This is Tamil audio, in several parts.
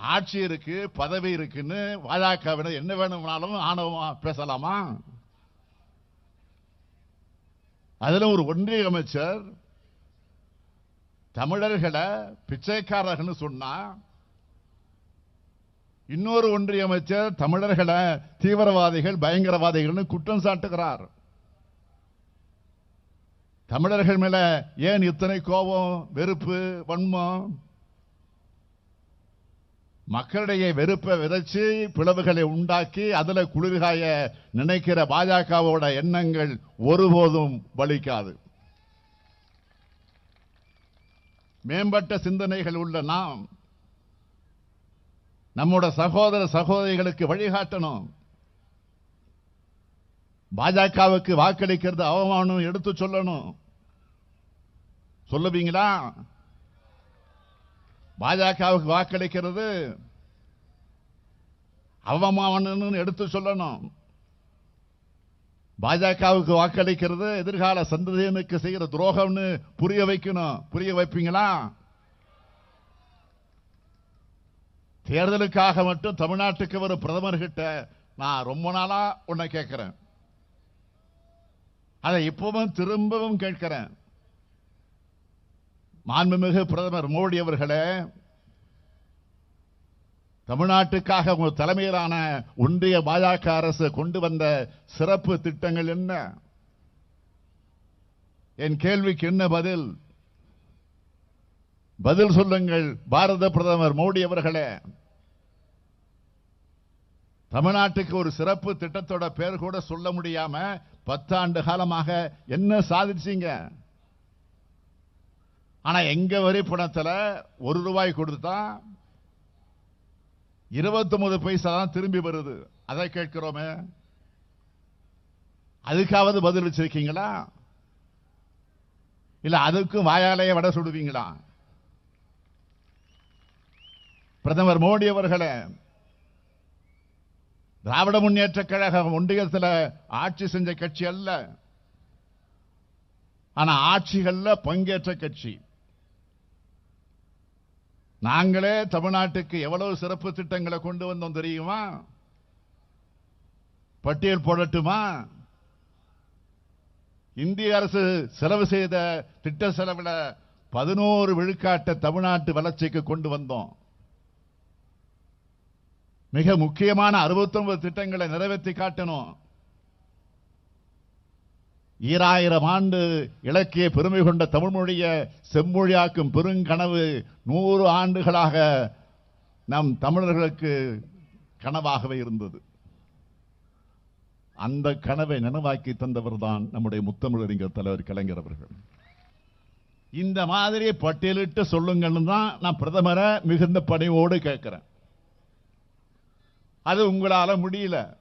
ஆட்சி இருக்கு பதவி இருக்குன்னு பாஜகவினர் என்ன வேணும்னாலும் ஆணவமா பேசலாமா? அதுல ஒரு ஒன்றிய அமைச்சர் தமிழர்களை பிச்சைக்காரர்கள்னு சொன்னா இன்னொரு ஒன்றிய அமைச்சர் தமிழர்களை தீவிரவாதிகள் பயங்கரவாதிகள்னு குற்றம் சாட்டுகிறார். தமிழர்கள் மேல ஏன் இத்தனை கோபம் வெறுப்பு வன்மம்? மக்களிடையே வெறுப்பை விதைச்சு பிளவுகளை உண்டாக்கி அதில் குளிர்காய நினைக்கிற பாஜகவோட எண்ணங்கள் ஒருபோதும் வலிக்காது. மேம்பட்ட சிந்தனைகள் உள்ள நாம் நம்மோட சகோதர சகோதரிகளுக்கு வழிகாட்டணும். பாஜகவுக்கு வாக்களிக்கிறது அவமானம் எடுத்து சொல்லணும். சொல்லுவீங்களா? பாஜகவுக்கு வாக்களிக்கிறது. அவமானம்னு எடுத்து சொல்லணும். பாஜகவுக்கு வாக்களிக்கிறது எதிர்கால சந்ததியனுக்கு செய்கிற துரோகம்னு புரிய வைக்கணும். புரிய வைப்பீங்களா? தேர்தலுக்காக மட்டும் தமிழ்நாட்டுக்கு ஒரு பிரதமர்கிட்ட நான் ரொம்ப நாளா உன்னை கேட்கிறேன். அதை இப்பவும் திரும்பவும் கேட்கிறேன். மாண்புமிகு பிரதமர் மோடி அவர்களே தமிழ்நாட்டுக்காக உங்கள் தலைமையிலான ஒன்றிய பாஜக அரசு கொண்டு வந்த சிறப்பு திட்டங்கள் என்ன? என் கேள்விக்கு என்ன பதில்? பதில் சொல்லுங்கள் பாரத பிரதமர் மோடி அவர்களே. தமிழ்நாட்டுக்கு ஒரு சிறப்பு திட்டத்தோட பேர் கூட சொல்ல முடியாம பத்தாண்டு காலமாக என்ன சாதிச்சீங்க? ஆனா எங்க வரி பணத்துல ஒரு ரூபாய் கொடுத்தா இருபத்தொன்பது பைசா தான் திரும்பி வருது. அதை கேட்கிறோமே. அதுக்காவது பதில் வச்சிருக்கீங்களா? இல்லை அதுக்கும் வாயாலேயே வட சுடுவீங்களா? பிரதமர் மோடி அவர்களே திராவிட முன்னேற்ற கழகம் ஒன்றியத்தில் ஆட்சி செஞ்ச கட்சி அல்ல. ஆனால் ஆட்சிகள்ல பங்கேற்ற கட்சி. நாங்களே தமிழ்நாட்டுக்கு எவ்வளவு சிறப்பு திட்டங்களை கொண்டு வந்தோம் தெரியுமா? பட்டியல் போடட்டுமா? இந்திய அரசு செலவு செய்த திட்ட செலவில் பதினோரு விழுக்காட்டை தமிழ்நாட்டு வளர்ச்சிக்கு கொண்டு வந்தோம். மிக முக்கியமான 69 திட்டங்களை நிறைவேற்றி காட்டணும். ஈராயிரம் ஆண்டு இலக்கிய பெருமை கொண்ட தமிழ்மொழியை செம்மொழியாக்கும் பெருங்கனவு நூறு ஆண்டுகளாக நம் தமிழர்களுக்கு கனவாகவே இருந்தது. அந்த கனவை நினைவாக்கி தந்தவர் தான் நம்முடைய முத்தமிழறிஞர் தலைவர் கலைஞர் அவர்கள். இந்த மாதிரி பட்டியலிட்டு சொல்லுங்கன்னு தான் நான் பிரதமரை மிகுந்த பணிவோடு கேட்கிறேன். அது உங்களால முடியல.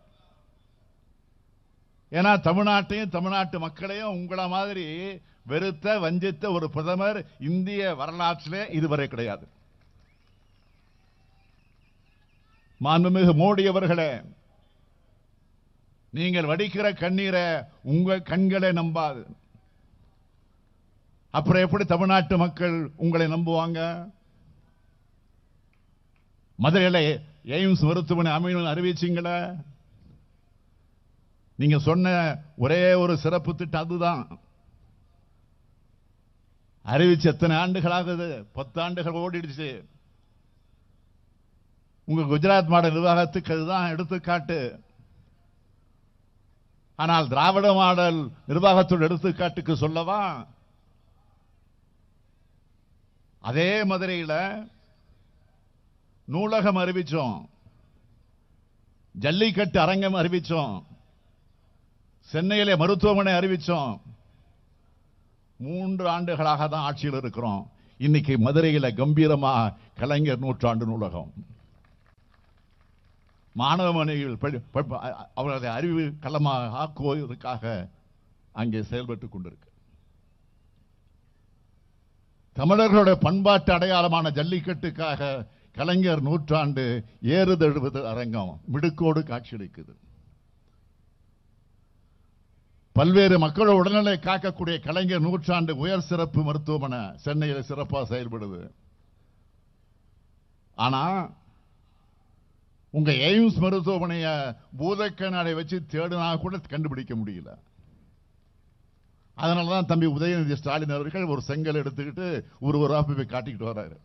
ஏன்னா தமிழ்நாட்டையும் தமிழ்நாட்டு மக்களையும் உங்கள மாதிரி வெறுத்த வஞ்சித்த ஒரு பிரதமர் இந்திய வரலாற்றிலே இதுவரை கிடையாது. மாண்புமிகு மோடி அவர்களே நீங்கள் வடிக்கிற கண்ணீரை உங்க கண்களை நம்பாது. அப்புறம் எப்படி தமிழ்நாட்டு மக்கள் உங்களை நம்புவாங்க? மதுரையில் எய்ம்ஸ் மருத்துவமனை அமையணும் அறிவிச்சீங்களே? நீங்க சொன்ன ஒரே ஒரு சிறப்பு திட்டம் அதுதான். அறிவிச்சு எத்தனை ஆண்டுகள் ஆகுது பத்து ஆண்டுகள் ஓடிடுச்சு. உங்க குஜராத் மாடல் நிர்வாகத்துக்கு அதுதான் எடுத்துக்காட்டு. ஆனால் திராவிட மாடல் நிர்வாகத்தோட எடுத்துக்காட்டுக்கு சொல்லவா? அதே மதுரையில் நூலகம் அறிவிச்சோம். ஜல்லிக்கட்டு அரங்கம் அறிவிச்சோம். சென்னையிலே மருத்துவமனை அறிவிச்சோம். மூன்று ஆண்டுகளாக தான் ஆட்சியில் இருக்கிறோம். இன்னைக்கு மதுரையில கம்பீரமா கலைஞர் நூற்றாண்டு நூலகம். மாணவ மனைவிகள் அறிவு களமாக ஆக்குவதற்காக அங்கே செயல்பட்டு கொண்டிருக்கு. தமிழர்களுடைய பண்பாட்டு அடையாளமான ஜல்லிக்கட்டுக்காக கலைஞர் நூற்றாண்டு ஏறுதழுவது அரங்கம் மிடுக்கோடு காட்சியளிக்குது. பல்வேறு மக்களோட உடல்நிலை காக்கக்கூடிய கலைஞர் நூற்றாண்டு உயர் சிறப்பு மருத்துவமனை சென்னையில் சிறப்பாக செயல்படுது. ஆனால் உங்கள் எய்ம்ஸ் மருத்துவமனையை பூதக்கண்ணாடை வச்சு தேடினா கூட கண்டுபிடிக்க முடியல. அதனால தான் தம்பி உதயநிதி ஸ்டாலின் அவர்கள் ஒரு செங்கல் எடுத்துக்கிட்டு ஒரு ஒரு போய் காட்டிக்கிட்டு வர்றாரு